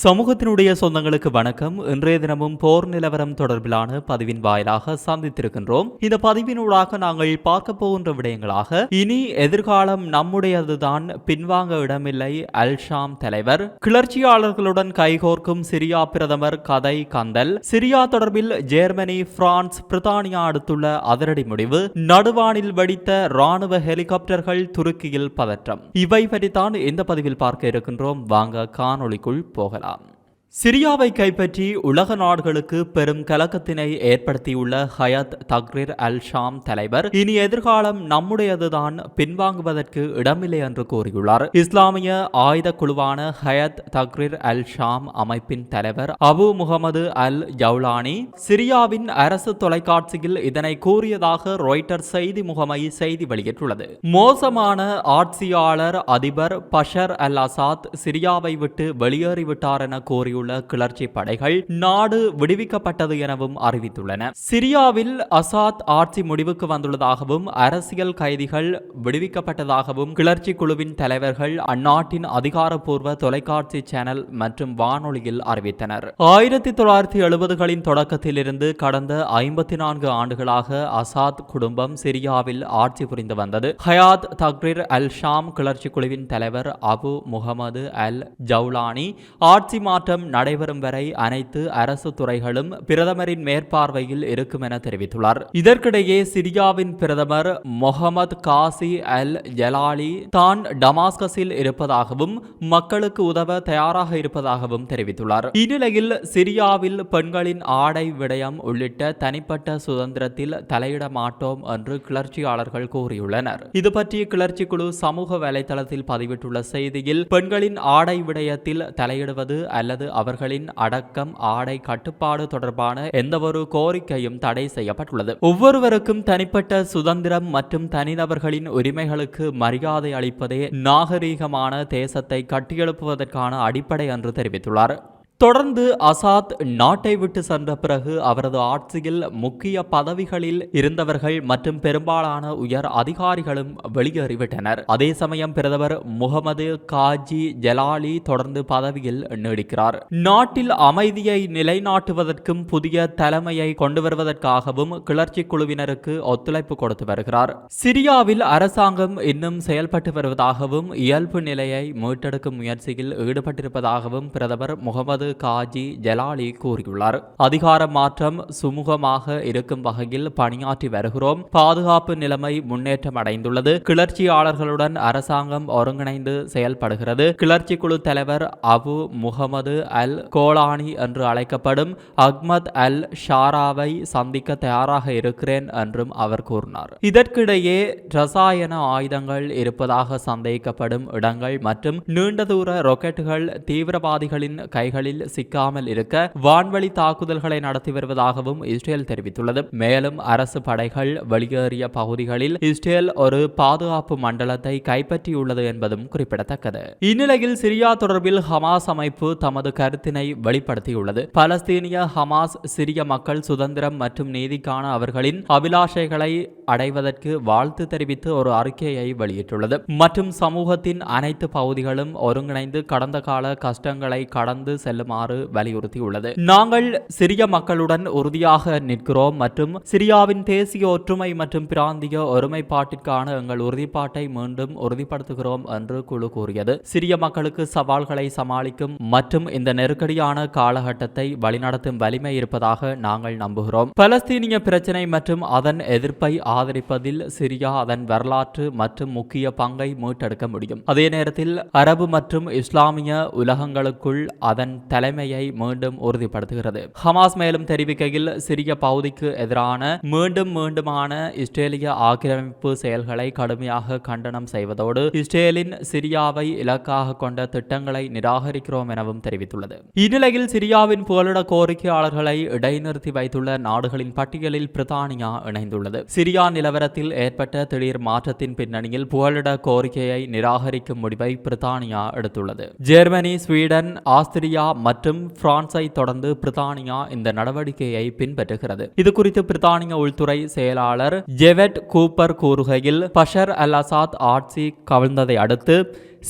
சமூகத்தினுடைய சொந்தங்களுக்கு வணக்கம். இன்றைய தினமும் போர் நிலவரம் தொடர்பிலான பதிவின் வாயிலாக சந்தித்திருக்கின்றோம். இந்த பதிவினூடாக நாங்கள் பார்க்க போகின்ற விடயங்களாக இனி எதிர்காலம் நம்முடையதுதான் பின்வாங்க இடமில்லை அல்ஷாம் தலைவர். கிளர்ச்சியாளர்களுடன் கைகோர்க்கும் சிரியா பிரதமர் கதை கந்தல். சிரியா தொடர்பில் ஜெர்மனி பிரான்ஸ் பிரித்தானியா அடுத்துள்ள அதிரடி முடிவு. நடுவானில் வெடித்த ராணுவ ஹெலிகாப்டர்கள் துருக்கியில் பதற்றம். இவை பற்றித்தான் இந்த பதிவில் பார்க்க இருக்கின்றோம். வாங்க காணொளிக்குள் போகலாம். up. சிரியாவை கைப்பற்றி உலக நாடுகளுக்கு பெரும் கலக்கத்தினை ஏற்படுத்தியுள்ள ஹயத் தக்ரிர் அல் ஷாம் தலைவர் இனி எதிர்காலம் நம்முடையதுதான் பின்வாங்குவதற்கு இடமில்லை என்று கூறியுள்ளார். இஸ்லாமிய ஆயுத குழுவான ஹயத் தக்ரிர் அல் ஷாம் அமைப்பின் தலைவர் அபு முகமது அல் ஜவுலானி சிரியாவின் அரசு தொலைக்காட்சியில் இதனை கூறியதாக ராய்டர் செய்தி முகமை செய்தி வெளியிட்டுள்ளது. மோசமான ஆட்சியாளர் அதிபர் பஷர் அல் அசாத் சிரியாவை விட்டு வெளியேறிவிட்டார் என கூறியுள்ளார் கூறியுள்ள கிளர்ச்சி படைகள் நாடு விடுவிக்கப்பட்டது எனவும் அறிவித்துள்ளன. சிரியாவில் அசாத் ஆட்சி முடிவுக்கு வந்துள்ளதாகவும் அரசியல் கைதிகள் விடுவிக்கப்பட்டதாகவும் கிளர்ச்சி குழுவின் தலைவர்கள் அந்நாட்டின் அதிகாரப்பூர்வ தொலைக்காட்சி சேனல் மற்றும் வானொலியில் அறிவித்தனர். ஆயிரத்தி தொள்ளாயிரத்தி எழுபதுகளின் தொடக்கத்திலிருந்து கடந்த ஐம்பத்தி நான்கு ஆண்டுகளாக அசாத் குடும்பம் சிரியாவில் ஆட்சி புரிந்து வந்தது. ஹயாத் தக்ரீர் அல் ஷாம் கிளர்ச்சி குழுவின் தலைவர் அபு முகமது அல் ஜவுலானி ஆட்சி மாற்றம் நடைபெறும் வரை அனைத்து அரசு துறைகளும் பிரதமரின் மேற்பார்வையில் இருக்கும் என தெரிவித்துள்ளார். இதற்கிடையே சிரியாவின் பிரதமர் மொஹமத் காசி அல் ஜலாலி தான் டமாஸ்கஸில் இருப்பதாகவும் மக்களுக்கு உதவ தயாராக இருப்பதாகவும் தெரிவித்துள்ளார். இந்நிலையில் சிரியாவில் பெண்களின் ஆடை விடயம் உள்ளிட்ட தனிப்பட்ட சுதந்திரத்தில் தலையிட மாட்டோம் என்று கிளர்ச்சியாளர்கள் கூறியுள்ளனர். இது பற்றி கிளர்ச்சி குழு சமூக வலைதளத்தில் பதிவிட்டுள்ள செய்தியில் பெண்களின் ஆடை விடயத்தில் தலையிடுவது அல்லது அவர்களின் அடக்கம் ஆடை கட்டுப்பாடு தொடர்பான எந்தவொரு கோரிக்கையும் தடை செய்யப்பட்டுள்ளது. ஒவ்வொருவருக்கும் தனிப்பட்ட சுதந்திரம் மற்றும் தனிநபர்களின் உரிமைகளுக்கு மரியாதை அளிப்பதே நாகரீகமான தேசத்தை கட்டியெழுப்புவதற்கான அடிப்படை என்று தெரிவித்துள்ளார். தொடர்ந்து அசாத் நாட்டை விட்டு சென்ற பிறகு அவரது ஆட்சியில் முக்கிய பதவிகளில் இருந்தவர்கள் மற்றும் பெரும்பாலான உயர் அதிகாரிகளும் வெளியேறிவிட்டனர். அதே சமயம் பிரதமர் முகமது காஜி ஜலாலி தொடர்ந்து பதவியில் நீடிக்கிறார். நாட்டில் அமைதியை நிலைநாட்டுவதற்கும் புதிய தலைமையை கொண்டு வருவதற்காகவும் கிளர்ச்சி குழுவினருக்கு ஒத்துழைப்பு கொடுத்து வருகிறார். சிரியாவில் அரசாங்கம் இன்னும் செயல்பட்டு வருவதாகவும் இயல்பு நிலையை மீட்டெடுக்கும் முயற்சியில் ஈடுபட்டிருப்பதாகவும் பிரதமர் முகமது காஜி ஜலாலி கூறியுள்ளார். அதிகார மாற்றம் சுமூகமாக இருக்கும் வகையில் பணியாற்றி வருகிறோம். பாதுகாப்பு நிலைமை முன்னேற்றம் அடைந்துள்ளது கிளர்ச்சியாளர்களுடன் அரசாங்கம் ஒருங்கிணைந்து செயல்படுகிறது. கிளர்ச்சி குழு தலைவர் அபு முகமது அல் கோலானி என்று அழைக்கப்படும் அஹ்மத் அல் ஷாராவை சந்திக்க தயாராக இருக்கிறேன் என்றும் அவர் கூறினார். இதற்கிடையே ரசாயன ஆயுதங்கள் இருப்பதாக சந்தேகிக்கப்படும் இடங்கள் மற்றும் நீண்ட தூர ராக்கெட்டுகள் தீவிரவாதிகளின் கைகளில் சிக்காமல் இருக்க வான்வழி தாக்குதல்களை நடத்தி வருவதாகவும் இஸ்ரேல் தெரிவித்துள்ளது. மேலும் அரசு படைகள் வெளியேறிய பகுதிகளில் இஸ்ரேல் ஒரு பாதுகாப்பு மண்டலத்தை கைப்பற்றியுள்ளது என்பதும் குறிப்பிடத்தக்கது. இந்நிலையில் சிரியா தொடர்பில் ஹமாஸ் அமைப்பு தமது கருத்தினை வெளிப்படுத்தியுள்ளது. பலஸ்தீனிய ஹமாஸ் சிரிய மக்கள் சுதந்திரம் மற்றும் நீதிக்கான அவர்களின் அபிலாஷைகளை அடைவதற்கு வாழ்த்து தெரிவித்து ஒரு அறிக்கையை வெளியிட்டுள்ளது. மற்றும் சமூகத்தின் அனைத்து பகுதிகளும் ஒருங்கிணைந்து கடந்த கால கஷ்டங்களை கடந்து செல்லுமாறு வலியுறுத்தியுள்ளது. நாங்கள் சிரிய மக்களுடன் உறுதியாக நிற்கிறோம் மற்றும் சிரியாவின் தேசிய ஒற்றுமை மற்றும் பிராந்திய ஒருமைப்பாட்டிற்கான எங்கள் உறுதிப்பாட்டை மீண்டும் உறுதிப்படுத்துகிறோம் என்று குழு கூறியது. சிரிய மக்களுக்கு சவால்களை சமாளிக்கும் மற்றும் இந்த நெருக்கடியான காலகட்டத்தை வழிநடத்தும் வலிமை இருப்பதாக நாங்கள் நம்புகிறோம். பலஸ்தீனிய பிரச்சினை மற்றும் அதன் எதிர்ப்பை ஆதரிப்பதில் சிரியா அதன் வரலாற்று மற்றும் முக்கிய பங்கை மீட்டெடுக்க முடியும். அதே நேரத்தில் அரபு மற்றும் இஸ்லாமிய உலகங்களுக்குள் அதன் தலைமையை மீண்டும் உறுதிப்படுத்துகிறது. ஹமாஸ் மேலும் தெரிவிக்கையில் சிரிய பகுதிக்கு எதிரான மீண்டும் மீண்டுமான இஸ்ரேலிய ஆக்கிரமிப்பு செயல்களை கடுமையாக கண்டனம் செய்வதோடு இஸ்ரேலின் சிரியாவை இலக்காக கொண்ட திட்டங்களை நிராகரிக்கிறோம் எனவும் தெரிவித்துள்ளது. இந்நிலையில் சிரியாவின் புகலிட கோரிக்கையாளர்களை இடைநிறுத்தி வைத்துள்ள நாடுகளின் பட்டியலில் பிரித்தானியா இணைந்துள்ளது. சிரியா நிலவரத்தில் ஏற்பட்ட திடீர் மாற்றத்தின் பின்னணியில் புகலிட கோரிக்கையை நிராகரிக்கும் முடிவை பிரித்தானியா எடுத்துள்ளது. ஜெர்மனி ஸ்வீடன் ஆஸ்திரியா மற்றும் பிரான்ஸை தொடர்ந்து பிரித்தானியா இந்த நடவடிக்கையை பின்பற்றுகிறது. இது குறித்து பிரித்தானிய உள்துறை செயலாளர் ஜெவெட் கூப்பர் கூறுகையில் பஷர் அல் அசாத் ஆட்சி கவிழ்ந்ததை அடுத்து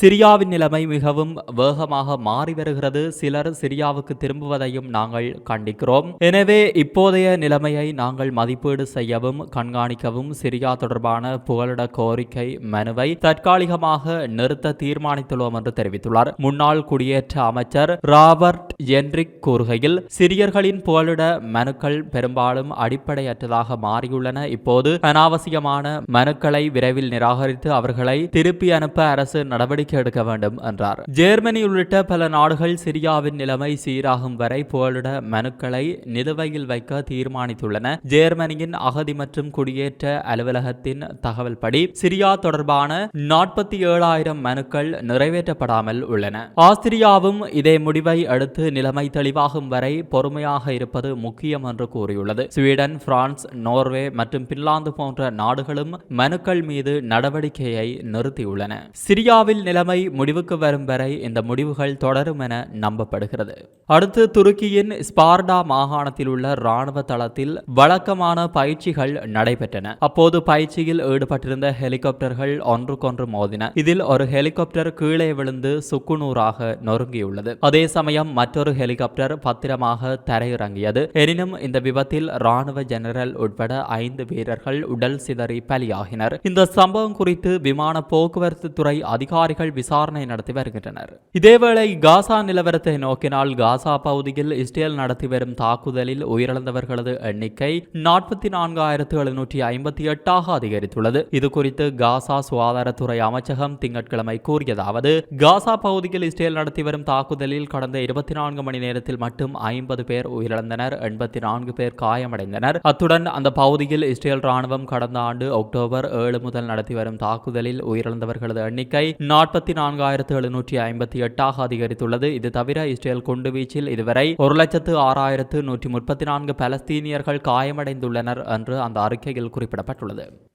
சிரியாவின் நிலைமை மிகவும் வேகமாக மாறி வருகிறது. சிலர் சிரியாவுக்கு திரும்புவதையும் நாங்கள் கண்டிக்கிறோம். எனவே இப்போதைய நிலைமையை நாங்கள் மதிப்பீடு செய்யவும் கண்காணிக்கவும் சிரியா தொடர்பான புகலிட கோரிக்கை மனுவை தற்காலிகமாக நிறுத்த தீர்மானித்துள்ளோம் என்று தெரிவித்துள்ளார். முன்னாள் குடியேற்ற அமைச்சர் ராபர்ட் என்ரிக் கூறுகையில் சிரியர்களின் புகலிட மனுக்கள் பெரும்பாலும் அடிப்படையற்றதாக மாறியுள்ளன. இப்போது அனாவசியமான மனுக்களை விரைவில் நிராகரித்து அவர்களை திருப்பி அனுப்ப அரசு நடவடிக்கை எடுக்க வேண்டும் என்றார். ஜெர்மனி உள்ளிட்ட பல நாடுகள் சிரியாவின் நிலைமை சீராகும் வரை புகலிட மனுக்களை நிலுவையில் வைக்க தீர்மானித்துள்ளன. ஜெர்மனியின் அகதி மற்றும் குடியேற்ற அலுவலகத்தின் தகவல்படி சிரியா தொடர்பான நாற்பத்தி ஏழாயிரம் மனுக்கள் நிறைவேற்றப்படாமல் உள்ளன. ஆஸ்திரியாவும் இதே முடிவை அடுத்து நிலைமை தெளிவாகும் வரை பொறுமையாக இருப்பது முக்கியம் என்று கூறியுள்ளது. ஸ்வீடன் பிரான்ஸ் நோர்வே மற்றும் பின்லாந்து போன்ற நாடுகளும் மனுக்கள் மீது நடவடிக்கையை நிறுத்தியுள்ளன. சிரியாவில் நிலைமை முடிவுக்கு வரும் வரை இந்த முடிவுகள் தொடரும் என நம்பப்படுகிறது. அடுத்து துருக்கியின் ஸ்பார்டா மாகாணத்தில் உள்ள ராணுவ தளத்தில் வழக்கமான பயிற்சிகள் நடைபெற்றன. அப்போது பயிற்சியில் ஈடுபட்டிருந்த ஹெலிகாப்டர்கள் ஒன்றுக்கொன்று மோதின. இதில் ஒரு ஹெலிகாப்டர் கீழே விழுந்து சுக்குநூறாக நொறுங்கியுள்ளது. அதே சமயம் மற்றொரு ஹெலிகாப்டர் பத்திரமாக தரையிறங்கியது. எனினும் இந்த விபத்தில் ராணுவ ஜெனரல் உட்பட ஐந்து வீரர்கள் உடல் சிதறி பலியாகினர். இந்த சம்பவம் குறித்து விமான போக்குவரத்து துறை அதிகாரிகள் அதிகாரிகள் விசாரணை நடத்தி வருகின்றனர். இதேவேளை காசா நிலவரத்தை நோக்கினால் காசா பகுதியில் இஸ்ரேல் நடத்தி வரும் தாக்குதலில் உயிரிழந்தவர்களது எண்ணிக்கை நாற்பத்தி நான்காயிரத்து எழுநூற்றி ஐம்பத்தி எட்டாக அதிகரித்துள்ளது. இது குறித்து காசா சுகாதாரத்துறை அமைச்சகம் திங்கட்கிழமை கூறியதாவது காசா பகுதியில் இஸ்ரேல் நடத்தி வரும் தாக்குதலில் கடந்த இருபத்தி நான்கு மணி நேரத்தில் மட்டும் ஐம்பது பேர் உயிரிழந்தனர் எண்பத்தி நான்கு பேர் காயமடைந்தனர். அத்துடன் அந்த பகுதியில் இஸ்ரேல் ராணுவம் கடந்த ஆண்டு அக்டோபர் ஏழு முதல் நடத்தி வரும் தாக்குதலில் உயிரிழந்தவர்களது எண்ணிக்கை நாற்பத்தி நாற்பத்தி நான்காயிரத்து எழுநூற்றி ஐம்பத்தி எட்டாக அதிகரித்துள்ளது. இது தவிர இஸ்ரேல் குண்டுவீச்சில் இதுவரை ஒரு லட்சத்து ஆறாயிரத்து நூற்றி முப்பத்தி நான்கு பலஸ்தீனியர்கள் காயமடைந்துள்ளனர் என்று அந்த அறிக்கையில் குறிப்பிடப்பட்டுள்ளது.